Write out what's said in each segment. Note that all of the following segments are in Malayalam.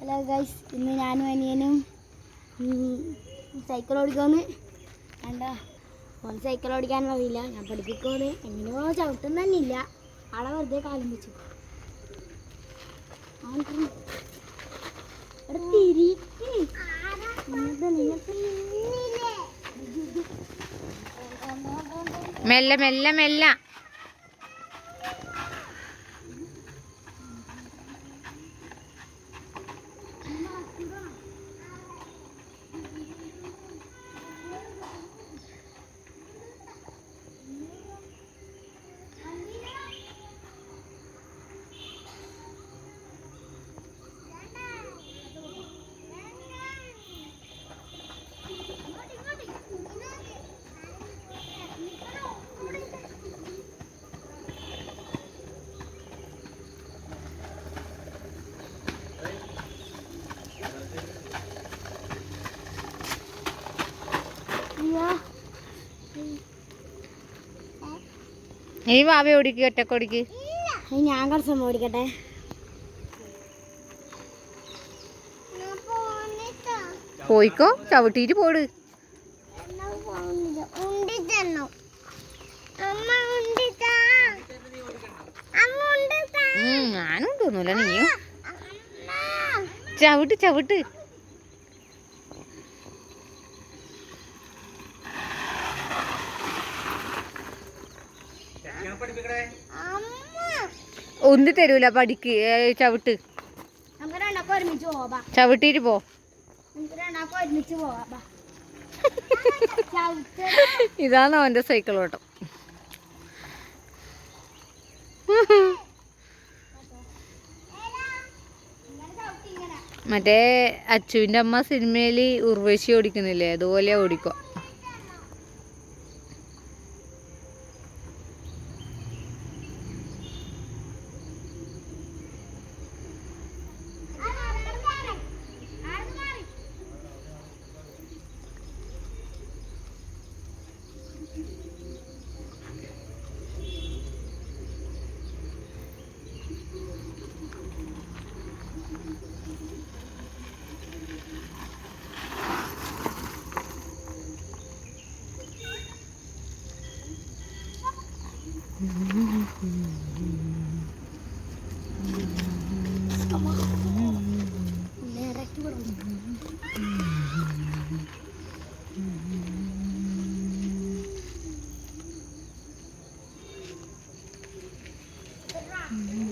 ഹലോ ഗൈസ് ഇന്ന് ഞാനും അനിയനും സൈക്കിൾ ഓടിക്കോന്ന്. എന്താ ഓൻ സൈക്കിൾ ഓടിക്കാൻ അറിയില്ല ഞാൻ പഠിപ്പിക്കോന്ന്. എങ്ങനെയോ ചവിട്ടും തന്നെ ഇല്ല ആളെ വെറുതെ കാലം വെച്ചു മെല്ലെ മെല്ലെ മെല്ലെ. ഈ വാവ ഓടിക്കുക ഒറ്റയ്ക്ക് ഓടിക്ക്. ഞാൻ കുറച്ച് ഓടിക്കട്ടെ. പോയിക്കോ? ചവിട്ടിട്ട് പോട്. ഞാനും തോന്നൂല നീ ചവിട്ട് ചവിട്ട്. ഒന്നും തരൂല പടിക്ക് ചവിട്ട്. ചവിട്ടിട്ട് പോ. ഇതാണ് അവന്റെ സൈക്കിൾ ഓട്ടം. മറ്റേ അച്ചുവിന്റെ അമ്മ സിനിമയിൽ ഉർവശി ഓടിക്കുന്നില്ലേ? അതുപോലെ ഓടിക്കുക Mm-hmm.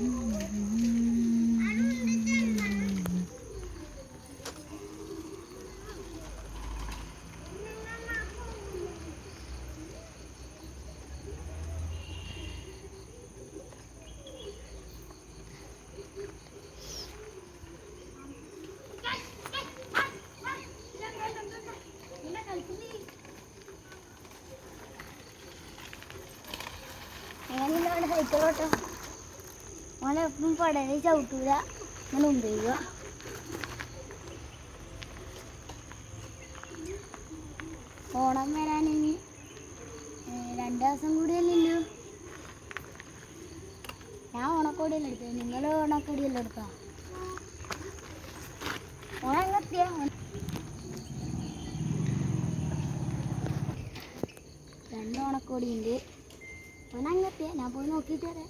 ഓട്ടം ഓനെ എപ്പം പടനെ ചവിട്ടൂല. അങ്ങനെ ഉപയോഗിക്കുക ഓണം വരാനിനി. രണ്ട് ദിവസം കൂടിയല്ലോ ഞാൻ ഓണക്കോടിയല്ലേ എടുത്തത്? നിങ്ങൾ ഓണക്കോടിയല്ല എടുത്തോ ഓണം രണ്ട് ഓണക്കോടിയുണ്ട്. ഓണം എങ്ങെത്തിയ ഞാൻ പോയി നോക്കിയിട്ട് വരാം?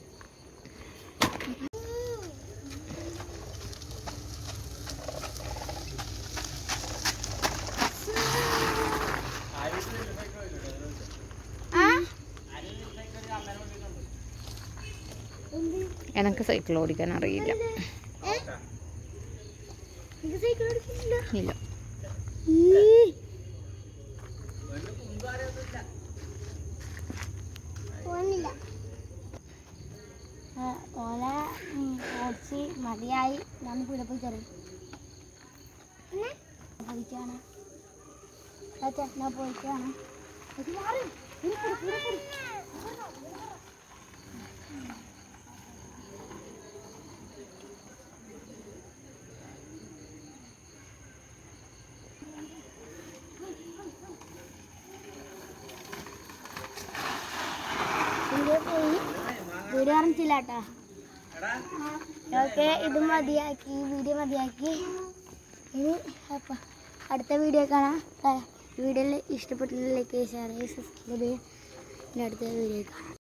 എനക്ക് സൈക്കിൾ ഓടിക്കാൻ അറിയില്ല? സൈക്കിൾ ഇല്ല? മതിയായി ഞാൻ പോയിക്കാണ്. അച്ഛാ ഞാൻ പോയി. വീട് കാണിച്ചില്ല കേട്ടാ. ഓക്കെ ഇത് മതിയാക്കി വീഡിയോ മതിയാക്കി. ഇനി അപ്പം അടുത്ത വീഡിയോ കാണാം. വീഡിയോയിൽ ഇഷ്ടപ്പെട്ടില്ലെങ്കിൽ ലൈക്ക് ഷെയർ സബ്സ്ക്രൈബ് ഇനി അടുത്ത വീഡിയോ കാണാം.